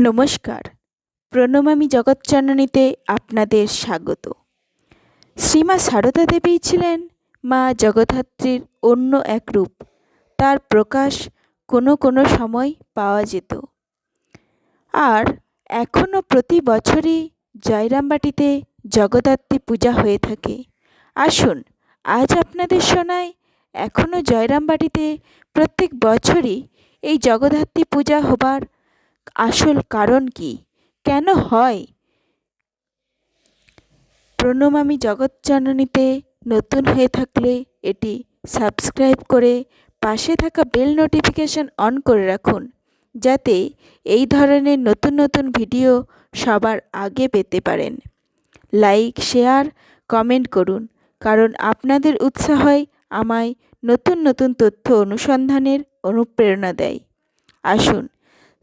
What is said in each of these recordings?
নমস্কার। প্রণমামী জগৎজননীতে আপনাদের স্বাগত। শ্রীমা সারদা দেবী ছিলেন মা জগদ্ধাত্রীর অন্য এক রূপ। তার প্রকাশ কোনো কোনো সময় পাওয়া যেত। আর এখনও প্রতি বছরই জয়রামবাটিতে জগদ্ধাত্রী পূজা হয়ে থাকে। আসুন, আজ আপনাদের শোনায় এখনও জয়রামবাটিতে প্রত্যেক বছরই এই জগদ্ধাত্রী পূজা হবার আসল কারণ কি? কেন হয়? প্রণমামী জগৎজননীতে নতুন হয়ে থাকলে এটি সাবস্ক্রাইব করে পাশে থাকা বেল নোটিফিকেশন অন করে রাখুন, যাতে এই ধরনের নতুন নতুন ভিডিও সবার আগে পেতে পারেন। লাইক শেয়ার কমেন্ট করুন, কারণ আপনাদের উৎসাহই আমায় নতুন নতুন তথ্য অনুসন্ধানের অনুপ্রেরণা দেয়। আসুন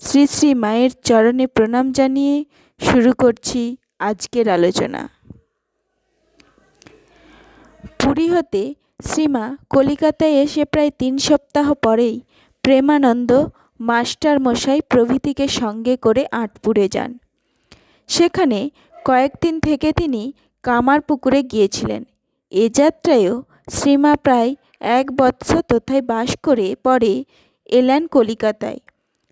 শ্রী শ্রী মায়ের চরণে প্রণাম জানিয়ে শুরু করছি আজকের আলোচনা। পুরী হতে শ্রীমা কলিকাতায় এসে প্রায় তিন সপ্তাহ পরেই প্রেমানন্দ মাস্টার মশাই প্রভৃতিকে সঙ্গে করে আটপুরে যান। সেখানে কয়েকদিন থেকে তিনি কামারপুকুরে গিয়েছিলেন। এ যাত্রায়ও শ্রীমা প্রায় এক বৎসর তথায় বাস করে পরে এলেন কলিকাতায়।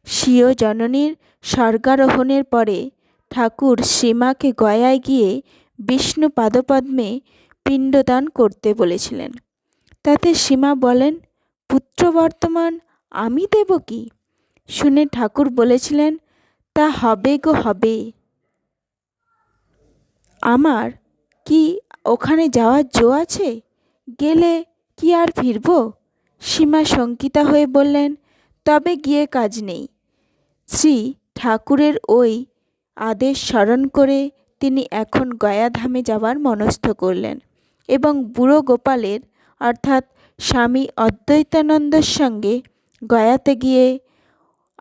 স্বীয় জননীর স্বর্গারোহণের পরে ঠাকুর সীমাকে গয়ায় গিয়ে বিষ্ণু পাদপদ্মে পিণ্ডদান করতে বলেছিলেন। তাতে সীমা বলেন, পুত্র বর্তমান আমি দেব কি? শুনে ঠাকুর বলেছিলেন, তা হবে গো হবে। আমার কি ওখানে যাওয়ার জো আছে? গেলে কি আর ফিরব? সীমা শঙ্কিতা হয়ে বললেন তবে গিয়ে কাজ নেই। শ্রী ঠাকুরের ওই আদেশ স্মরণ করে তিনি এখন গয়াধামে যাওয়ার মনস্থ করলেন এবং বুড়ো গোপালের, অর্থাৎ স্বামী অদ্বৈতানন্দর সঙ্গে গয়াতে গিয়ে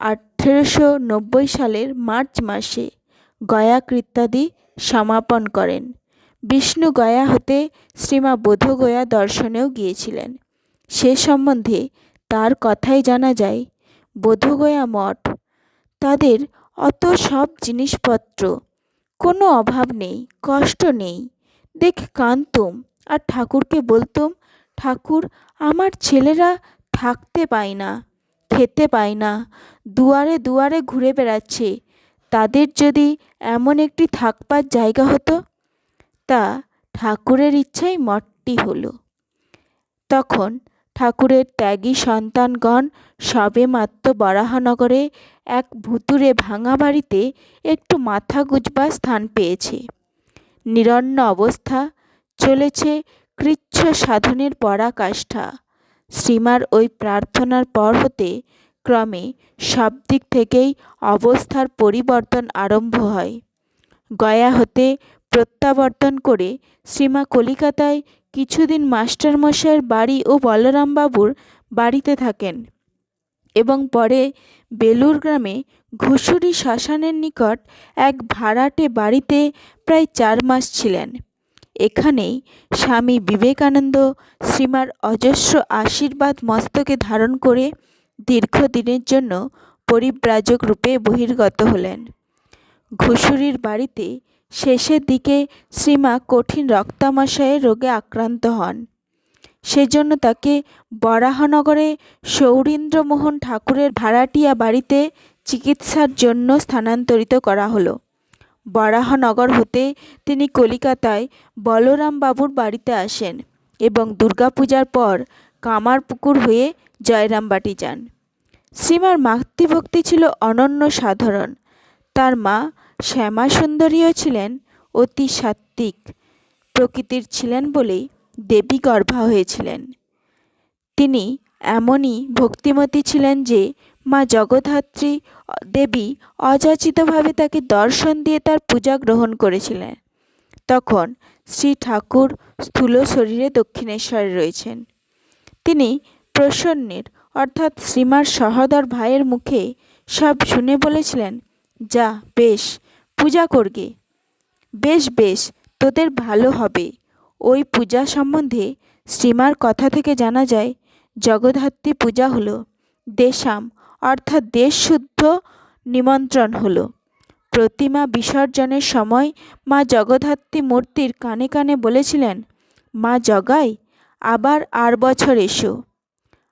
আঠেরোশো নব্বই সালের মার্চ মাসে গয়া কৃত্যাদি সমাপন করেন। বিষ্ণু গয়া হতে শ্রীমা বোধগয়া দর্শনেও গিয়েছিলেন। সে সম্বন্ধে তার কথাই জানা যায়। বোধগয়া মঠ। তাদের অত সব জিনিসপত্র। কোনো অভাব নেই, কষ্ট নেই। দেখ কাঁদতুম আর ঠাকুরকে বলতুম, ঠাকুর, আমার ছেলেরা থাকতে পায় না, খেতে পায় না, দুয়ারে দুয়ারে ঘুরে বেড়াচ্ছে। তাদের যদি এমন একটি থাকবার জায়গা হতো, তা ঠাকুরের ইচ্ছাই মঠটি হলো। তখন ঠাকুরের ত্যাগী সন্তানগণ সবেমাত্র বরাহনগরে এক ভুতুরে ভাঙা বাড়িতে একটু মাথা গুজবার স্থান পেয়েছে। নিরন্ন অবস্থা, চলেছে কৃচ্ছ সাধনের পরাকাষ্ঠা। শ্রীমার ওই প্রার্থনার পর হতে ক্রমে সব দিক থেকেই অবস্থার পরিবর্তন আরম্ভ হয়। গয়া হতে প্রত্যাবর্তন করে শ্রীমা কলিকাতায় কিছুদিন মাস্টারমশাইয়ের বাড়ি ও বলরামবাবুর বাড়িতে থাকেন এবং পরে বেলুর গ্রামে ঘুষুরি শ্মশানের নিকট এক ভাড়াটে বাড়িতে প্রায় চার মাস ছিলেন। এখানেই স্বামী বিবেকানন্দ শ্রীমার অজস্র আশীর্বাদ মস্তকে ধারণ করে দীর্ঘদিনের জন্য পরিব্রাজক রূপে বহির্গত হলেন। ঘুষুরির বাড়িতে শেষের দিকে শ্রীমা কঠিন রক্তামাশয়ের রোগে আক্রান্ত হন। সেজন্য তাকে বরাহনগরে সৌরীন্দ্রমোহন ঠাকুরের ভাড়াটিয়া বাড়িতে চিকিৎসার জন্য স্থানান্তরিত করা হলো। বরাহনগর হতে তিনি কলিকাতায় বলরামবাবুর বাড়িতে আসেন এবং দুর্গাপূজার পর কামারপুকুর হয়ে জয়রামবাটি যান। শ্রীমার মাতৃভক্তি ছিল অনন্য সাধারণ। তার মা শ্যামাসুন্দরীও ছিলেন অতি সাত্ত্বিক। প্রকৃতির ছিলেন বলেই দেবী গর্ভা হয়েছিলেন। তিনি এমনই ভক্তিমতী ছিলেন যে মা জগদ্ধাত্রী দেবী অযাচিতভাবে তাকে দর্শন দিয়ে তার পূজা গ্রহণ করেছিলেন। তখন শ্রী ঠাকুর স্থূল শরীরে দক্ষিণেশ্বরে রয়েছেন। তিনি প্রসন্নের অর্থাৎ শ্রীমার সহদর ভাইয়ের মুখে সব শুনে বলেছিলেন, যা, বেশ পূজা করগে। বেশ বেশ, তোদের ভালো হবে। ওই পূজা সম্বন্ধে শ্রীমার কথা থেকে জানা যায়, জগদ্ধাত্রী পূজা হলো দেশাম, অর্থাৎ দেশশুদ্ধ নিমন্ত্রণ হলো। প্রতিমা বিসর্জনের সময় মা জগদ্ধাত্রী মূর্তির কানে কানে বলেছিলেন, মা জগাই, আবার আর বছর এসো।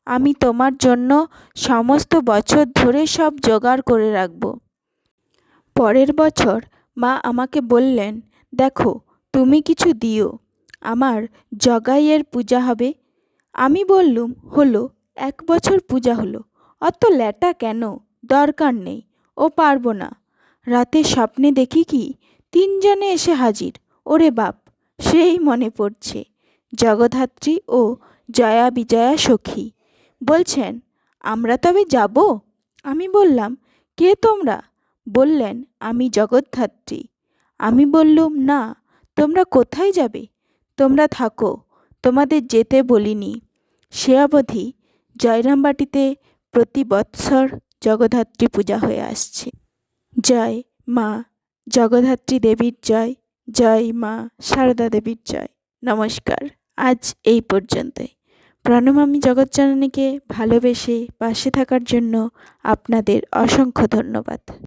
আমি তোমার জন্য সমস্ত বছর ধরে সব জোগাড় করে রাখব। পরের বছর মা আমাকে বললেন, দেখো, তুমি কিছু দিও, আমার জগাইয়ের পূজা হবে। আমি বললুম, হলো, এক বছর পূজা হলো, অত ল্যাটা কেন? দরকার নেই, ও পারব না। রাতে স্বপ্নে দেখি কি, তিনজনে এসে হাজির, ওরে বাপ, সেই মনে পড়ছে জগদ্ধাত্রী ও জয়া বিজয়া সখী। বলছেন, আমরা তবে যাব? আমি বললাম, কে তোমরা? বললেন, আমি জগদ্ধাত্রী। আমি বললুম, না, তোমরা কোথায় যাবে? তোমরা থাকো, তোমাদের যেতে বলিনি। সে অবধি জয়রামবাটিতে প্রতি বৎসর জগদ্ধাত্রী পূজা হয়ে আসছে। জয় মা, জগদ্ধাত্রী দেবীর জয়। জয় মা, সারদা দেবীর জয়। নমস্কার, আজ এই পর্যন্তই। প্রণমামি জগজ্জননীকে ভালোবেসে পাশে থাকার জন্য আপনাদের অসংখ্য ধন্যবাদ।